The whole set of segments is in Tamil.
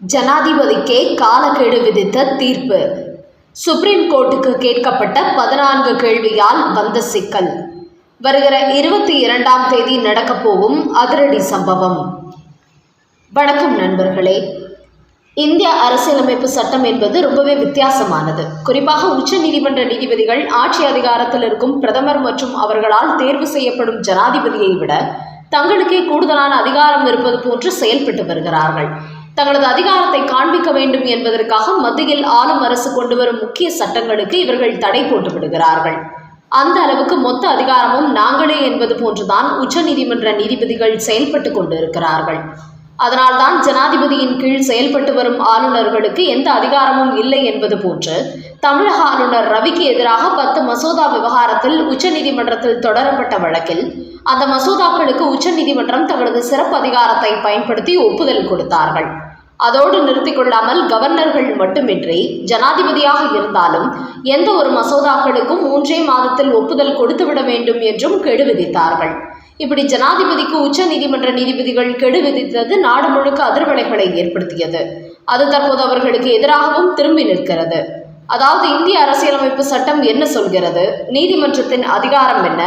ஜனாதிபதிக்கே காலக்கெடு விதித்த தீர்ப்பு. சுப்ரீம் கோர்ட்டுக்கு கேட்கப்பட்ட பதினான்கு கேள்வியால் வந்த சிக்கல். வருகிற இருபத்தி இரண்டாம் தேதி நடக்கப்போகும் அதிரடி சம்பவம். வணக்கம் நண்பர்களே. இந்திய அரசியலமைப்பு சட்டம் என்பது ரொம்பவே வித்தியாசமானது. குறிப்பாக உச்ச நீதிமன்ற நீதிபதிகள் ஆட்சி அதிகாரத்தில் இருக்கும் பிரதமர் மற்றும் அவர்களால் தேர்வு செய்யப்படும் ஜனாதிபதியை விட தங்களுக்கே கூடுதலான அதிகாரம் இருப்பது போன்று செயல்பட்டு வருகிறார்கள். தங்களது அதிகாரத்தை காண்பிக்க வேண்டும் என்பதற்காக மத்தியில் ஆளும் அரசு கொண்டு வரும் முக்கிய சட்டங்களுக்கு இவர்கள் தடை போட்டு விடுகிறார்கள் அந்த அளவுக்கு மொத்த அதிகாரமும் நாங்களே என்பது போன்றுதான் உச்சநீதிமன்ற நீதிபதிகள் செயல்பட்டு கொண்டிருக்கிறார்கள். அதனால்தான் ஜனாதிபதியின் கீழ் செயல்பட்டு வரும் ஆளுநர்களுக்கு எந்த அதிகாரமும் இல்லை என்பது போன்று தமிழக ஆளுநர் ரவிக்கு எதிராக பத்து மசோதா விவகாரத்தில் உச்சநீதிமன்றத்தில் தொடரப்பட்ட வழக்கில் அந்த மசோதாக்களுக்கு உச்சநீதிமன்றம் தங்களது சிறப்பு அதிகாரத்தை பயன்படுத்தி ஒப்புதல் கொடுத்தார்கள். அதோடு நிறுத்திக் கொள்ளாமல் கவர்னர்கள் மட்டுமின்றி ஜனாதிபதியாக இருந்தாலும் எந்த ஒரு மசோதாக்களுக்கும் மூன்றே மாதத்தில் ஒப்புதல் கொடுத்துவிட வேண்டும் என்றும் கெடு விதித்தார்கள். இப்படி ஜனாதிபதிக்கு உச்ச நீதிமன்ற நீதிபதிகள் கெடு விதித்தது நாடு முழுக்க அதிர்வலைகளை ஏற்படுத்தியது. அது தற்போது அவர்களுக்கு எதிராகவும் திரும்பி நிற்கிறது. அதாவது இந்திய அரசியலமைப்பு சட்டம் என்ன சொல்கிறது? நீதிமன்றத்தின் அதிகாரம் என்ன?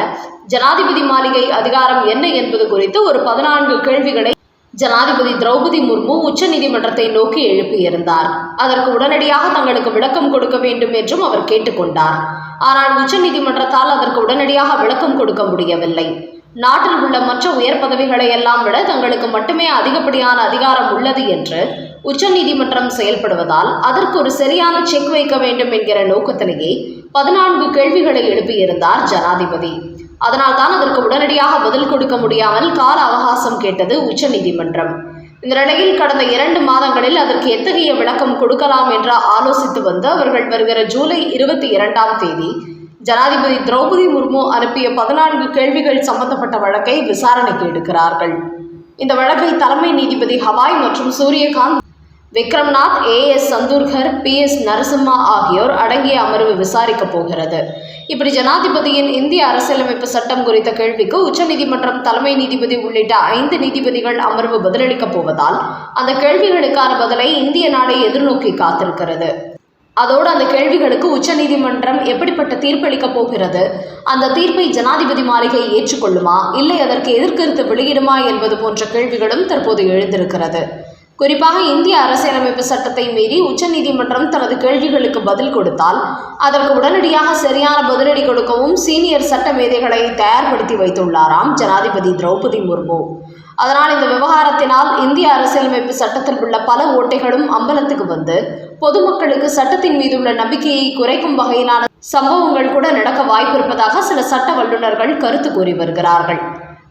ஜனாதிபதி மாளிகை அதிகாரம் என்ன என்பது குறித்து ஒரு பதினான்கு கேள்விகளை ஜனாதிபதி திரௌபதி முர்மு உச்சநீதிமன்றத்தை நோக்கி எழுப்பியிருந்தார். அதற்கு உடனடியாக தங்களுக்கு விளக்கம் கொடுக்க வேண்டும் என்றும் அவர் கேட்டுக்கொண்டார். ஆனால் உச்சநீதிமன்றத்தால் அதற்கு உடனடியாக விளக்கம் கொடுக்க முடியவில்லை. நாட்டில் உள்ள மற்ற உயர் பதவிகளை எல்லாம் விட தங்களுக்கு மட்டுமே அதிகப்படியான அதிகாரம் உள்ளது என்று உச்சநீதிமன்றம் செயல்படுவதால் அதற்கு ஒரு சரியான செக் வைக்க வேண்டும் என்கிற நோக்கத்திலேயே பதினான்கு கேள்விகளை எழுப்பியிருந்தார் ஜனாதிபதி. அதனால்தான் அதற்கு உடனடியாக பதில் கொடுக்க முடியாமல் கால அவகாசம் கேட்டது உச்சநீதிமன்றம். இந்த நிலையில் கடந்த இரண்டு மாதங்களில் அதற்கு எத்தகைய விளக்கம் கொடுக்கலாம் என்று ஆலோசித்து வந்து அவர்கள் வருகிற ஜூலை இருபத்தி இரண்டாம் தேதி ஜனாதிபதி திரௌபதி முர்மு அனுப்பிய பதினான்கு கேள்விகள் சம்பந்தப்பட்ட வழக்கை விசாரணைக்கு எடுக்கிறார்கள். இந்த வழக்கை தலைமை நீதிபதி ஹவாய் மற்றும் Suryakant Vikramnath A S Chandurkar P S Narasimha ஆகியோர் அடங்கிய அமர்வு விசாரிக்கப் போகிறது. இப்படி ஜனாதிபதியின் இந்திய அரசியலமைப்பு சட்டம் குறித்த கேள்விக்கு உச்சநீதிமன்றம் தலைமை நீதிபதி உள்ளிட்ட ஐந்து நீதிபதிகள் அமர்வு பதிலளிக்கப் போவதால் அந்த கேள்விகளுக்கான பதிலை இந்திய நாடை எதிர்நோக்கி காத்திருக்கிறது. அதோடு அந்த கேள்விகளுக்கு உச்சநீதிமன்றம் எப்படிப்பட்ட தீர்ப்பளிக்கப் போகிறது அந்த தீர்ப்பை ஜனாதிபதி மாளிகை ஏற்றுக்கொள்ளுமா இல்லை அதற்கு எதிர்கருத்து வெளியிடுமா என்பது போன்ற கேள்விகளும் தற்போது எழுந்திருக்கிறது. குறிப்பாக இந்திய அரசியலமைப்பு சட்டத்தை மீறி உச்சநீதிமன்றம் தனது கேள்விகளுக்கு பதில் கொடுத்தால் அதற்கு உடனடியாக சரியான பதிலடி கொடுக்கவும் சீனியர் சட்ட மேதைகளை தயார்படுத்தி வைத்துள்ளாராம் ஜனாதிபதி திரௌபதி முர்மு. அதனால் இந்த விவகாரத்தினால் இந்திய அரசியலமைப்பு சட்டத்தில் உள்ள பல ஓட்டைகளும் அம்பலத்துக்கு வந்து பொதுமக்களுக்கு சட்டத்தின் மீது உள்ள நம்பிக்கையை குறைக்கும் வகையிலான சம்பவங்கள் கூட நடக்க வாய்ப்பிருப்பதாக சில சட்ட வல்லுநர்கள் கருத்து கூறி வருகிறார்கள்.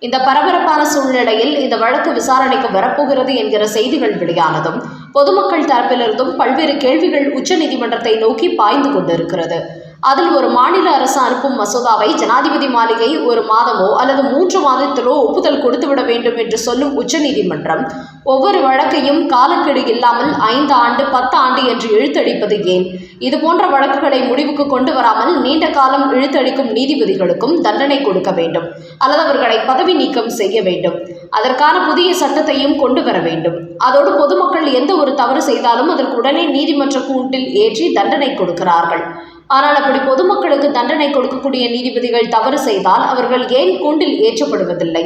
இந்த பரபரப்பான சூழ்நிலையில் இந்த வழக்கு விசாரணைக்கு வரப்போகிறது என்கிற செய்திகள் வெளியானதும் பொதுமக்கள் தரப்பிலிருந்தும் பல்வேறு கேள்விகள் உச்சநீதிமன்றத்தை நோக்கி பாய்ந்து கொண்டிருக்கிறது. அதில் ஒரு மாநில அரசு அனுப்பும் மசோதாவை ஜனாதிபதி மாளிகை ஒரு மாதமோ அல்லது மூன்று மாதத்திலோ ஒப்புதல் கொடுத்துவிட வேண்டும் என்று சொல்லும் உச்சநீதிமன்றம் ஒவ்வொரு வழக்கையும் காலக்கெடு இல்லாமல் ஐந்து ஆண்டு பத்து ஆண்டு என்று இழுத்தடிப்பது ஏன்? இது போன்ற வழக்குகளை முடிவுக்கு கொண்டு வராமல் நீண்ட காலம் இழுத்தடிக்கும் நீதிபதிகளுக்கும் தண்டனை கொடுக்க வேண்டும். அல்லது அவர்களை பதவி நீக்கம் செய்ய வேண்டும். அதற்கான புதிய சட்டத்தையும் கொண்டு வர வேண்டும். அதோடு பொதுமக்கள் எந்த ஒரு தவறு செய்தாலும் அதற்கு உடனே நீதிமன்ற கூண்டில் ஏற்றி தண்டனை கொடுக்கிறார்கள். ஆனால் அப்படி பொதுமக்களுக்கு தண்டனை கொடுக்கக்கூடிய நீதிபதிகள் தவறு செய்தால் அவர்கள் ஏன் கூண்டில் ஏற்றப்படுவதில்லை?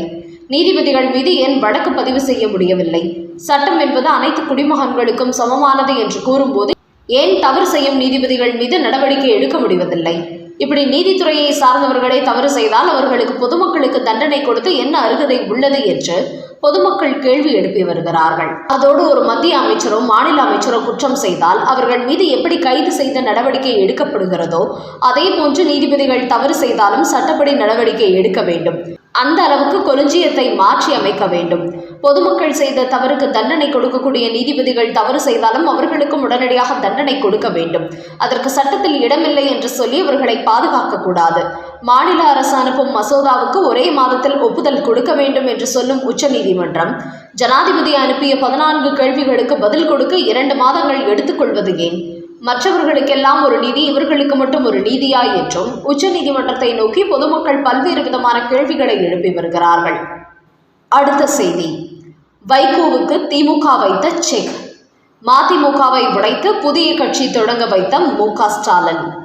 நீதிபதிகள் மீது ஏன் வழக்கு பதிவு செய்ய முடியவில்லை? சட்டம் என்பது அனைத்து குடிமகன்களுக்கும் சமமானது என்று கூறும்போது ஏன் தவறு செய்யும் நீதிபதிகள் மீது நடவடிக்கை எடுக்க முடிவதில்லை? இப்படி நீதித்துறையை சார்ந்தவர்களே தவறு செய்தால் அவர்களுக்கு பொதுமக்களுக்கு தண்டனை கொடுத்து என்ன அருகதை உள்ளது என்று பொதுமக்கள் கேள்வி எழுப்பி வருகிறார்கள். அதோடு ஒரு மத்திய அமைச்சரோ மாநில அமைச்சரோ குற்றம் செய்தால் அவர்கள் மீது எப்படி கைது செய்த நடவடிக்கை எடுக்கப்படுகிறதோ அதே போன்று நீதிபதிகள் தவறு செய்தாலும் சட்டப்படி நடவடிக்கை எடுக்க வேண்டும். அந்த அளவுக்கு கொலுஞ்சியத்தை மாற்றி அமைக்க வேண்டும். பொதுமக்கள் செய்த தவறுக்கு தண்டனை கொடுக்கக்கூடிய நீதிபதிகள் தவறு செய்தாலும் அவர்களுக்கும் உடனடியாக தண்டனை கொடுக்க வேண்டும். அதற்கு சட்டத்தில் இடமில்லை என்று சொல்லி அவர்களை பாதுகாக்க கூடாது மாநில அரசு அனுப்பும் மசோதாவுக்கு ஒரே மாதத்தில் ஒப்புதல் கொடுக்க வேண்டும் என்று சொல்லும் உச்சநீதிமன்றம் ஜனாதிபதி அனுப்பிய பதினான்கு கேள்விகளுக்கு பதில் கொடுக்க இரண்டு மாதங்கள் எடுத்துக்கொள்வது ஏன்? மற்றவர்களுக்கெல்லாம் ஒரு நீதி இவர்களுக்கு மட்டும் ஒரு நீதியா என்றும் உச்சநீதிமன்றத்தை நோக்கி பொதுமக்கள் பல்வேறு விதமான கேள்விகளை எழுப்பி வருகிறார்கள். அடுத்த செய்தி. வைகோவுக்கு திமுக வைத்த செக். மதிமுகவை உடைத்து புதிய கட்சி தொடங்க வைத்த மு ஸ்டாலின்.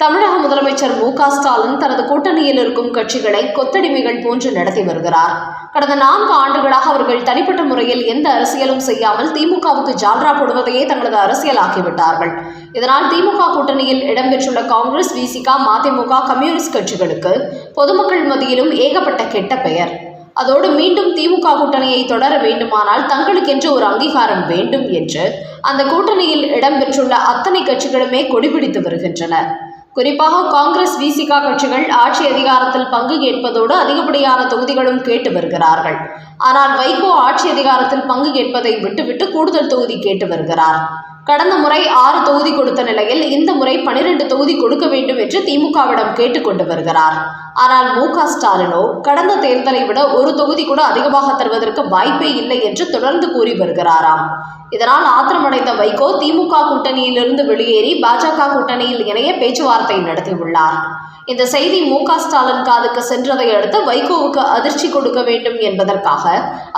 தமிழக முதலமைச்சர் மு க ஸ்டாலின் தனது கூட்டணியில் இருக்கும் கட்சிகளை கொத்தடிமைகள் போன்று நடத்தி வருகிறார். கடந்த நான்கு ஆண்டுகளாக அவர்கள் தனிப்பட்ட முறையில் எந்த அரசியலும் செய்யாமல் திமுகவுக்கு ஜால்ரா போடுவதையே தங்களது அரசியலாக்கிவிட்டார்கள். இதனால் திமுக கூட்டணியில் இடம்பெற்றுள்ள காங்கிரஸ் விசிகா மதிமுக கம்யூனிஸ்ட் கட்சிகளுக்கு பொதுமக்கள் மத்தியிலும் ஏகப்பட்ட கெட்ட பெயர். அதோடு மீண்டும் திமுக கூட்டணியை தொடர வேண்டுமானால் தங்களுக்கென்று ஒரு அங்கீகாரம் வேண்டும் என்று அந்த கூட்டணியில் இடம்பெற்றுள்ள அத்தனை கட்சிகளுமே கொடிபிடித்து வருகின்றன. குறிப்பாக காங்கிரஸ் விசிகா கட்சிகள் ஆட்சி அதிகாரத்தில் பங்கு கேட்பதோடு அதிகப்படியான தொகுதிகளும் கேட்டு வருகிறார்கள். ஆனால் வைகோ ஆட்சி அதிகாரத்தில் பங்கு கேட்பதை விட்டுவிட்டு கூடுதல் தொகுதி கேட்டு வருகிறார். கடந்த முறை ஆறு தொகுதி கொடுத்த நிலையில் இந்த முறை பனிரெண்டு தொகுதி கொடுக்க வேண்டும் என்று திமுகவிடம் கேட்டுக்கொண்டு வருகிறார். ஆனால் மு க ஸ்டாலினோ கடந்த தேர்தலை விட ஒரு தொகுதி கூட அதிகமாக தருவதற்கு வாய்ப்பே இல்லை என்று தொடர்ந்து கூறி வருகிறாராம். இதனால் ஆத்திரமடைந்த வைகோ திமுக கூட்டணியிலிருந்து வெளியேறி பாஜக கூட்டணியில் இணைய பேச்சுவார்த்தை நடத்தியுள்ளார். இந்த செய்தி மு க ஸ்டாலின் காதுக்கு சென்றதை அடுத்து வைகோவுக்கு அதிர்ச்சி கொடுக்க வேண்டும் என்பதற்காக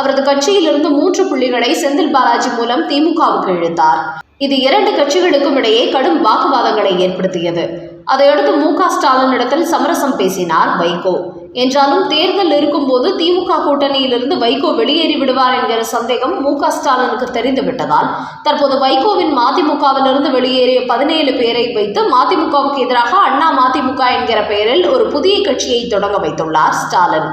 அவரது கட்சியிலிருந்து மூன்று புள்ளிகளை செந்தில் பாலாஜி மூலம் திமுகவுக்கு இழுத்தார். இது இரண்டு கட்சிகளுக்கும் இடையே கடும் வாக்குவாதங்களை ஏற்படுத்தியது. அதையடுத்து மு க ஸ்டாலினிடத்தில் சமரசம் பேசினார் வைகோ. என்றாலும் தேர்தல் இருக்கும்போது திமுக கூட்டணியிலிருந்து வைகோ வெளியேறி விடுவார் என்கிற சந்தேகம் மு க ஸ்டாலினுக்கு தெரிந்துவிட்டதால் தற்போது வைகோவின் மதிமுகவிலிருந்து வெளியேறிய பதினேழு பேரை வைத்து மதிமுகவுக்கு எதிராக அண்ணா மதிமுக என்கிற பெயரில் ஒரு புதிய கட்சியை தொடங்க வைத்துள்ளார் ஸ்டாலின்.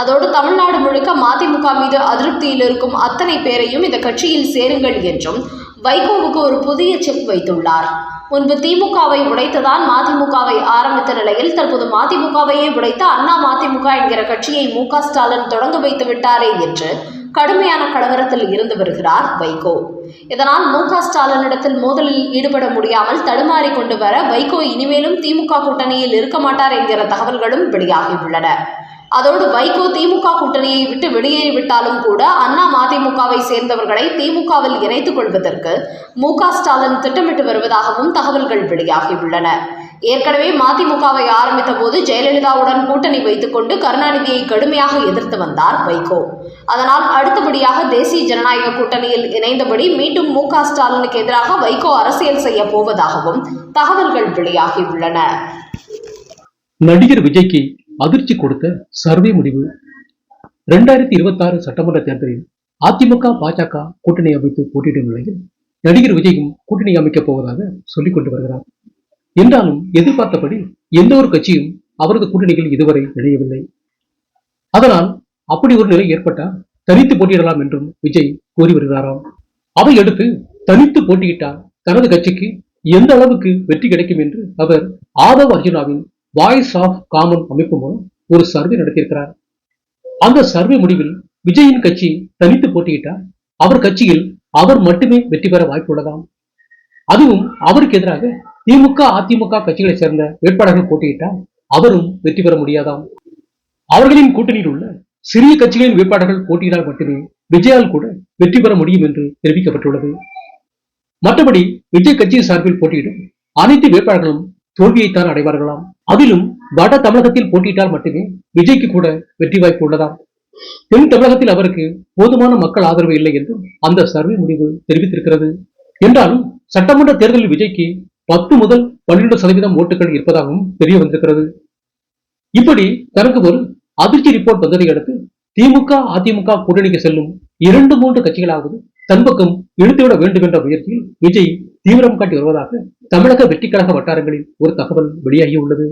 அதோடு தமிழ்நாடு முழுக்க மதிமுக மீது அதிருப்தியில் இருக்கும் அத்தனை பேரையும் இந்த கட்சியில் சேருங்கள் என்றும் வைகோவுக்கு ஒரு புதிய செக் வைத்துள்ளார். முன்பு திமுகவை உடைத்ததால் மதிமுகவை ஆரம்பித்த நிலையில் தற்போது மதிமுகவையே உடைத்த அண்ணா மதிமுக என்கிற கட்சியை மு ஸ்டாலின் தொடங்க வைத்து விட்டாரே என்று கடுமையான கலவரத்தில் இருந்து வருகிறார் வைகோ. இதனால் மு க ஸ்டாலினிடத்தில் மோதலில் ஈடுபட முடியாமல் தடுமாறி கொண்டு வர வைகோ இனிமேலும் திமுக கூட்டணியில் இருக்க மாட்டார் என்கிற தகவல்களும் வெளியாகியுள்ளன அதோடு வைகோ திமுக கூட்டணியை விட்டு வெளியேறிவிட்டாலும் கூட அண்ணா மதிமுகவை சேர்ந்தவர்களை திமுகவில் இணைத்துக் கொள்வதற்கு மு ஸ்டாலின் திட்டமிட்டு வருவதாகவும் தகவல்கள் வெளியாகியுள்ளன. ஏற்கனவே மதிமுகவை ஆரம்பித்த போது ஜெயலலிதாவுடன் கூட்டணி வைத்துக்கொண்டு கருணாநிதியை கடுமையாக எதிர்த்து வந்தார் வைகோ. அதனால் அடுத்தபடியாக தேசிய ஜனநாயக கூட்டணியில் இணைந்தபடி மீண்டும் மு ஸ்டாலினுக்கு எதிராக வைகோ அரசியல் செய்ய போவதாகவும் தகவல்கள் வெளியாகியுள்ளன. நடிகர் விஜய்க்கு அதிர்ச்சி கொடுத்த சர்வே முடிவு. ரெண்டாயிரத்தி இருபத்தி ஆறு சட்டமன்ற தேர்தலில் அதிமுக பாஜக கூட்டணி அமைத்து போட்டியிடும் நிலையில் நடிகர் விஜயும் கூட்டணி அமைக்கப் போவதாக சொல்லிக் கொண்டு வருகிறார். என்றாலும் எதிர்பார்த்தபடி எந்த ஒரு கட்சியும் அவரது கூட்டணியில் இதுவரை இணையவில்லை அதனால் அப்படி ஒரு நிலை ஏற்பட்டால் தனித்து போட்டியிடலாம் என்றும் விஜய் கூறி வருகிறாராம். அதையடுத்து தனித்து போட்டியிட்டால் தனது கட்சிக்கு எந்த அளவுக்கு வெற்றி கிடைக்கும் என்று அவர் ஆதவ் அர்ஜுனாவின் வாய்ஸ் ஆஃப் காமன் அமைப்பு மூலம் ஒரு சர்வே நடத்தியிருக்கிறார். அந்த சர்வே முடிவில் விஜயின் கட்சி தனித்து போட்டியிட்டால் அவர் கட்சியில் அவர் மட்டுமே வெற்றி பெற வாய்ப்புள்ளதாம் அதுவும் அவருக்கு எதிராக திமுக அதிமுக கட்சிகளைச் சேர்ந்த வேட்பாளர்கள் போட்டியிட்டால் அவரும் வெற்றி பெற முடியாதாம். அவர்களின் கூட்டணியில் உள்ள சிறிய கட்சிகளின் வேட்பாளர்கள் போட்டியிடால் மட்டுமே விஜயால் கூட வெற்றி பெற முடியும் என்று தெரிவிக்கப்பட்டுள்ளது. மற்றபடி விஜய் கட்சியின் சார்பில் போட்டியிடும் அனைத்து வேட்பாளர்களும் தோல்வியைத்தான் அடைவார்களாம். அதிலும் வட தமிழகத்தில் போட்டியிட்டால் மட்டுமே விஜய்க்கு கூட வெற்றி வாய்ப்பு உள்ளதா தென் தமிழகத்தில் அவருக்கு போதுமான மக்கள் ஆதரவு இல்லை என்றும் அந்த சர்வே முடிவு தெரிவித்திருக்கிறது. என்றாலும் சட்டமன்ற தேர்தலில் விஜய்க்கு பத்து முதல் பன்னிரண்டு சதவீதம் ஓட்டுகள் இருப்பதாகவும் தெரிய வந்திருக்கிறது. இப்படி தனக்கு ஒரு அதிர்ச்சி ரிப்போர்ட் வந்ததை அடுத்து திமுக அதிமுக கூட்டணிக்கு செல்லும் இரண்டு மூன்று கட்சிகளாவது தன் பக்கம் இழுத்துவிட வேண்டும் என்ற முயற்சியில் விஜய் தீவிரம் காட்டி வருவதாக தமிழக வெற்றிக்கழக வட்டாரங்களில் ஒரு தகவல் வெளியாகியுள்ளது